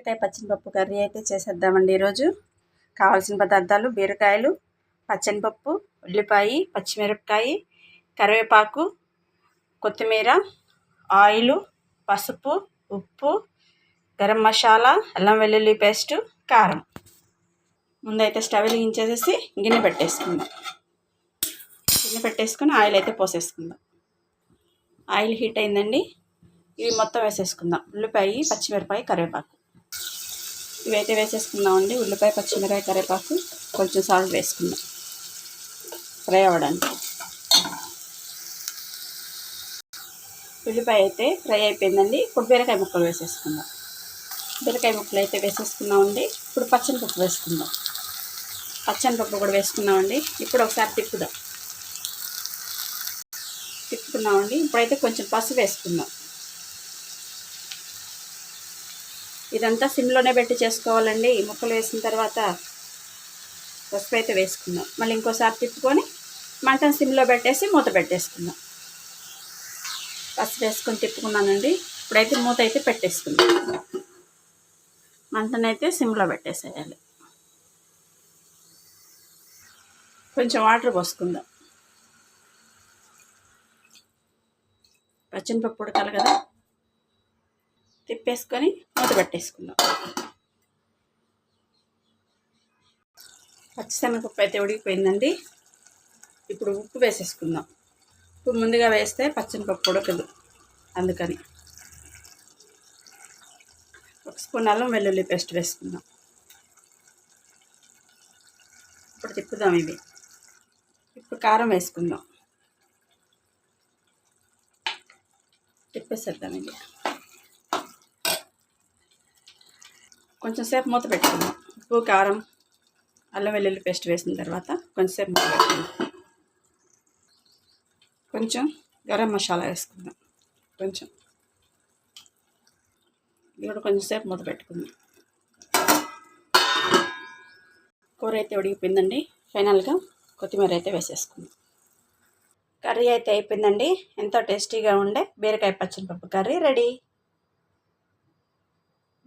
బీరకాయ పచ్చనిపప్పు కర్రీ అయితే చేసేద్దామండి ఈరోజు. కావాల్సిన పదార్థాలు బీరకాయలు పచ్చనిపప్పు ఉల్లిపాయ పచ్చిమిరపకాయ కరివేపాకు కొత్తిమీర ఆయిలు పసుపు ఉప్పు గరం మసాలా అల్లం వెల్లుల్లి పేస్టు కారం. ముందైతే స్టవ్ వెలిగించేసేసి గిన్నె పెట్టేసుకుందాం. గిన్నె పెట్టేసుకుని ఆయిల్ అయితే పోసేసుకుందాం. ఆయిల్ హీట్ అయిందండి. ఇవి మొత్తం వేసేసుకుందాం. ఉల్లిపాయ పచ్చిమిరపాయ కరివేపాకు. ఇవైతే వేసేసుకుందామండి. ఉల్లిపాయ పచ్చిమిరపాయ కరివేపాకు కొంచెం సాల్ట్ వేసుకుందాం. ఫ్రై అవ్వడానికి. ఉల్లిపాయ అయితే ఫ్రై అయిపోయిందండి. ఇప్పుడు బీరకాయ ముక్కలు వేసేసుకుందాం. బీరకాయ ముక్కలు అయితే వేసేసుకున్నామండి ఇప్పుడు పచ్చనిపప్పు వేసుకుందాం. పచ్చనిపప్పు కూడా వేసుకున్నామండి ఇప్పుడు ఒకసారి తిప్పుదాం. తిప్పుకున్నామండి. ఇప్పుడైతే కొంచెం పసుపు వేసుకుందాం. ఇదంతా సిమ్లోనే పెట్టి చేసుకోవాలండి. ముక్కలు వేసిన తర్వాత పసుపు అయితే వేసుకుందాం. మళ్ళీ ఇంకోసారి తిప్పుకొని మంటను సిమ్లో పెట్టేసి మూత పెట్టేసుకుందాం. పసుపు వేసుకొని తిప్పుకున్నానండి. ఇప్పుడైతే మూత అయితే పెట్టేసుకుందాం. మంటనైతే సిమ్లో పెట్టేసేయాలి. కొంచెం వాటర్ పోసుకుందాం. పచ్చనిపప్పు ఉడకాలి కదా? తిప్పేసుకొని మూత పెట్టేసుకుందాం. పచ్చిశనగపప్పు అయితే ఉడికిపోయిందండి. ఇప్పుడు ఉప్పు వేసేసుకుందాం. ఉప్పు ముందుగా వేస్తే పచ్చనిపప్పు ఉడకదు. అందుకని ఒక స్పూన్ అల్లం వెల్లుల్లి పేస్ట్ వేసుకుందాం. ఇప్పుడు తిప్పుదాం ఇవి. ఇప్పుడు కారం వేసుకుందాం. తిప్పేసేద్దాం ఇది కొంచెం సేపు మూత పెట్టుకుందాం ఉప్పు కారం అల్లం వెల్లుల్లి పేస్ట్ వేసిన తర్వాత కొంచెంసేపు మూత పెట్టుకుందాం కొంచెం గరం మసాలా వేసుకుందాం. కొంచెం. ఇది కూడా కొంచెంసేపు మూత పెట్టుకుందాం. కూర అయితే ఉడికిపోయిందండి. ఫైనల్గా కొత్తిమీర అయితే వేసేసుకుందాం. కర్రీ అయితే అయిపోయిందండి. ఎంతో టేస్టీగా ఉండే బీరకాయ పచ్చనిపప్పు కర్రీ రెడీ.